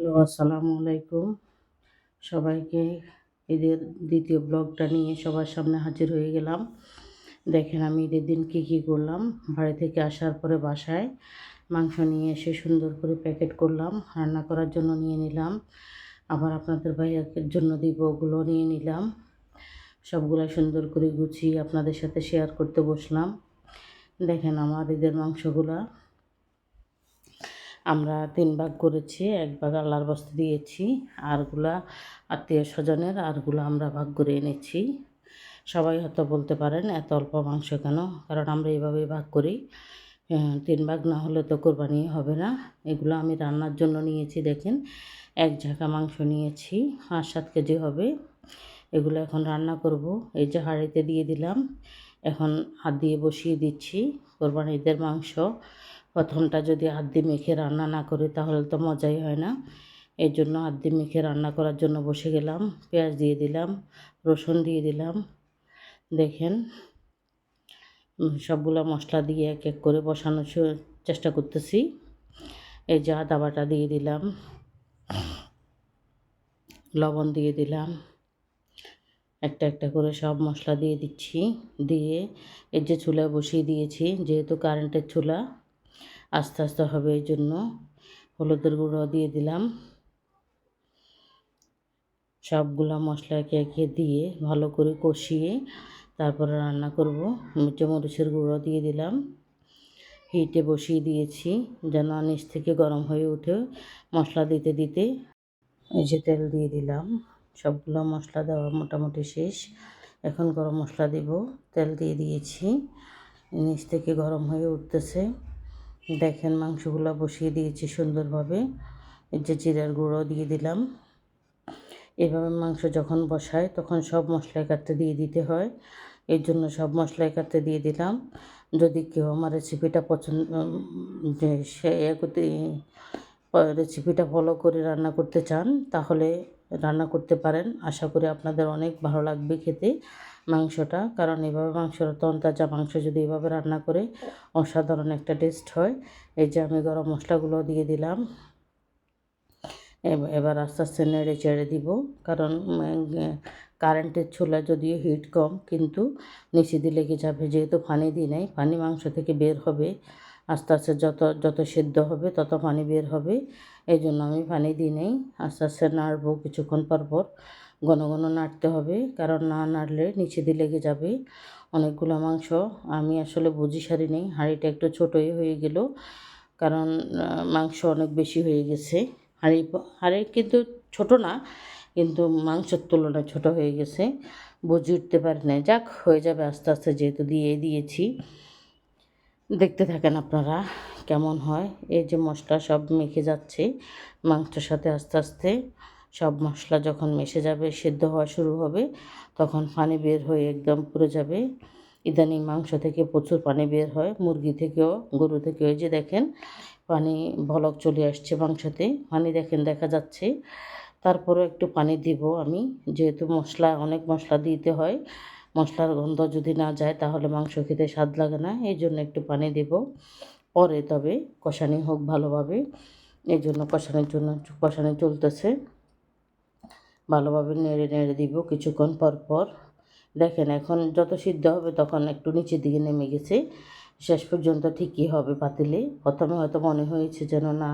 Hello, আসসালামু আলাইকুম। সবাইকে ঈদের দ্বিতীয় ব্লগটা নিয়ে সবার সামনে হাজির হয়ে গেলাম। দেখেন আমি ঈদের দিন কী কী করলাম। বাড়ি থেকে আসার পরে বাসায় মাংস নিয়ে এসে সুন্দর করে প্যাকেট করলাম, রান্না করার জন্য নিয়ে নিলাম। আবার আপনাদের ভাইয়ার জন্য দিব, ওগুলো নিয়ে নিলাম। সবগুলো সুন্দর করে গুছিয়ে আপনাদের সাথে শেয়ার করতে বসলাম। দেখেন আমার ঈদের মাংসগুলা আমরা তিন ভাগ করেছি, এক ভাগ আল্লাহর বস্তে দিয়েছি, আরগুলা আত্মীয় স্বজনের আরগুলো আমরা ভাগ করে এনেছি। সবাই হয়তো বলতে পারেন এত অল্প মাংস কেন? কারণ আমরা এইভাবেই ভাগ করি। তিন ভাগ না হলে তো কোরবানি হবে না। এগুলো আমি রান্নার জন্য নিয়েছি, দেখেন। এক ঝাঁকা মাংস নিয়েছি, পাঁচ সাত কেজি হবে। এগুলো এখন রান্না করব। এই যে হাঁড়িতে দিয়ে দিলাম। এখন হাত দিয়ে বসিয়ে দিচ্ছি। কোরবানিদের মাংস। প্রথমটা যদি হাত দিয়ে মেখে রান্না না করি তাহলে তো মজাই হয় না। এই জন্য হাত দিয়ে মেখে রান্না করার জন্য বসে গেলাম, পেঁয়াজ দিয়ে দিলাম, রসুন দিয়ে দিলাম। দেখেন, সবগুলো মশলা দিয়ে এক এক করে বসানোর চেষ্টা করতেছি। এই যে আদা বাটা দিয়ে দিলাম, লবণ দিয়ে দিলাম। একটা একটা করে সব মশলা দিয়ে দিচ্ছি। দিয়ে এর যে চুলায় বসিয়ে দিয়েছি, যেহেতু কারেন্টের চুলা, আস্তে আস্তে হবে এই জন্য হলুদের গুঁড়ো দিয়ে দিলাম। সবগুলা মশলা একে একে দিয়ে ভালো করে কষিয়ে তারপরে রান্না করব। মরিচের গুঁড়ো দিয়ে দিলাম। হিটে বসিয়ে দিয়েছি, যেন নিচ থেকে গরম হয়ে উঠে মশলা দিতে দিতে। এই যে তেল দিয়ে দিলাম। সবগুলো মশলা দেওয়া মোটামুটি শেষ। এখন গরম মশলা দেব, তেল দিয়ে দিয়েছি। নিচ থেকে গরম হয়ে উঠতেছে। দেখেন মাংসগুলো বসিয়ে দিয়েছি সুন্দরভাবে। এই যে জিরার গুঁড়ো দিয়ে দিলাম। এভাবে মাংস যখন বসায় তখন সব মশলা কাটতে দিয়ে দিতে হয়। এর জন্য সব মশলা কাটতে দিয়ে দিলাম। যদি কেউ আমার রেসিপিটা পছন্দ সে করতে রেসিপিটা ফলো করে রান্না করতে চান, তাহলে রান্না করতে পারেন। আশা করি আপনাদের অনেক ভালো লাগবে খেতে মাংসটা, কারণ এভাবে মাংসটা তন্তাজা মাংস যদি এভাবে রান্না করে অসাধারণ একটা টেস্ট হয়। এই যে আমি গরম মশলাগুলো দিয়ে দিলাম। এবার আস্তে আস্তে নেড়ে চেড়ে দিব, কারণ কারেন্টের ছোলা যদিও হিট কম, কিন্তু নিচে দিয়ে লেগে যাবে? যেহেতু পানি দিই নাই, পানি মাংস থেকে বের হবে। আস্তে আস্তে যত যত সেদ্ধ হবে তত পানি বের হবে। এই জন্য আমি পানি দিই নেই। আস্তে আস্তে নাড়বো কিছুক্ষণ পর পর। ঘন ঘন নাড়তে হবে। কারণ না নাড়লে নিচে দিয়ে লেগে যাবে অনেকগুলো মাংস। আমি আসলে বুঝি সারি নেই। হাঁড়িটা একটু ছোটোই হয়ে গেল। কারণ মাংস অনেক বেশি হয়ে গেছে। হাঁড়ি হাঁড়ি কিন্তু ছোট না, কিন্তু মাংসের তুলনায় ছোট হয়ে গেছে। বুঝে উঠতে পারি না যাক, হয়ে যাবে আস্তে আস্তে যেহেতু দিয়ে দিয়েছি। দেখতে থাকেন আপনারা কেমন হয়। এই যে মশলা সব মেখে যাচ্ছে, মাংসের সাথে আস্তে আস্তে সব মশলা যখন মেশে যাবে, সেদ্ধ হওয়া শুরু হবে, তখন পানি বের হয়ে একদম পুড়ে যাবে। ইদানিং মাংস থেকে প্রচুর পানি বের হয়, মুরগি থেকেও, গরু থেকেও যে দেখেন, পানি ভলক চলে আসছে মাংসতে। পানি দেখেন, দেখা যাচ্ছে। তারপরেও একটু পানি দিব আমি, যেহেতু মশলা, অনেক মশলা দিতে হয়। মশলার গন্ধ যদি না যায় তাহলে মাংস খেতে স্বাদ লাগে না, এই জন্য একটু পানি দেব। পরে তবে কষানি হোক ভালোভাবে, এই জন্য কষানোর জন্য কষানি চলতেছে। ভালোভাবে নেড়ে নেড়ে দিব কিছুক্ষণ পর পর। দেখেন এখন যত সিদ্ধ হবে তখন একটু নিচের দিকে নেমে গেছে। শেষ পর্যন্ত ঠিকই হবে পাতিলে। প্রথমে হয়তো মনে হয়েছে যেন না,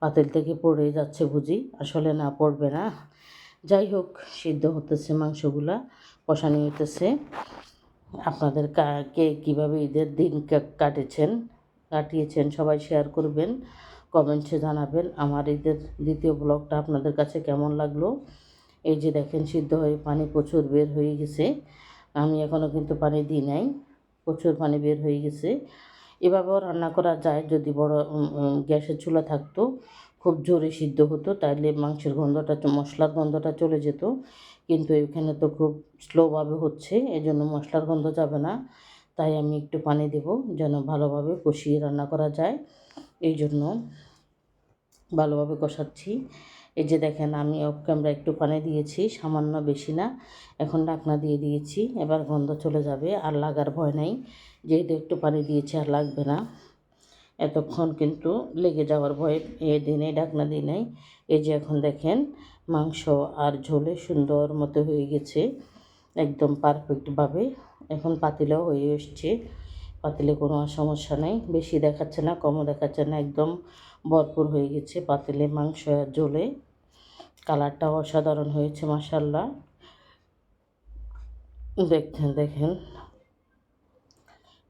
পাতিল থেকে পড়ে যাচ্ছে বুঝি। আসলে না, পড়বে না। যাই হোক, সিদ্ধ হতেছে মাংসগুলা। কষানি হইতেছে। আপনাদের কে কীভাবে ঈদের দিন কাটেছেন, কাটিয়েছেন সবাই শেয়ার করবেন কমেন্টসে জানাবেন। আমার ঈদের দ্বিতীয় ব্লগটা আপনাদের কাছে কেমন লাগল? এই যে দেখেন, সিদ্ধ হয়ে পানি প্রচুর বের হয়ে গেছে। আমি এখনও কিন্তু পানি দিই নাই, প্রচুর পানি বের হয়ে গেছে। এভাবেও রান্না করা যায় যদি বড় গ্যাসের চুলা থাকতো। খুব জোরে সিদ্ধ হতো, তাইলে মাংসের গন্ধটা, মশলার গন্ধটা চলে যেত। কিন্তু এখানে তো খুব স্লোভাবে হচ্ছে এই জন্য মশলার গন্ধ যাবে না। তাই আমি একটু পানি দেব, যেন ভালোভাবে কষিয়ে রান্না করা যায়। এই জন্য ভালোভাবে কষাচ্ছি। এই যে দেখেন, আমি অফ ক্যামেরা একটু পানি দিয়েছি, সামান্য বেশি না। এখন ডাকনা দিয়ে দিয়েছি, এবার গন্ধ চলে যাবে, আর লাগার ভয় নাই। যেহেতু একটু পানি দিয়েছি, আর লাগবে না। এতক্ষণ কিন্তু লেগে যাওয়ার ভয়ে এ দিনে ডাকনা দিই নাই এই যে এখন দেখেন, মাংস আর ঝোলে সুন্দর মতো হয়ে গেছে, একদম পারফেক্টভাবে এখন পাতিলাও হয়ে এসছে। পাতিলে কোনো সমস্যা নেই, বেশি দেখাচ্ছে না, কমও দেখাচ্ছে না, একদম ভরপুর হয়ে গেছে পাতিলে মাংস আর ঝোলে। কালারটাও অসাধারণ হয়েছে মাসাল্লাহ দেখছেন দেখেন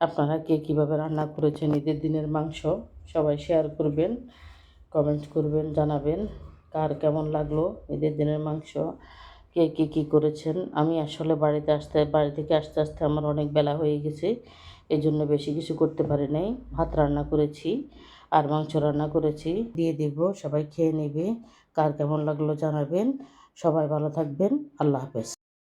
আপনারা কে কীভাবে রান্না করেছেন, ঈদের দিনের মাংস সবাই শেয়ার করবেন কমেন্ট করবেন, জানাবেন কার কেমন লাগল ঈদের দিনের মাংস, কে কী কী করেছেন। আমি আসলে বাড়িতে আসতে, বাড়ি থেকে আসতে আসতে আমার অনেক বেলা হয়ে গেছে এই জন্য বেশি কিছু করতে পারি নাই। ভাত রান্না করেছি আর মাংস রান্না করেছি। দিয়ে দিব, সবাই খেয়ে নেবে, কার কেমন লাগল জানাবেন। সবাই ভালো থাকবেন, আল্লাহ হাফেজ।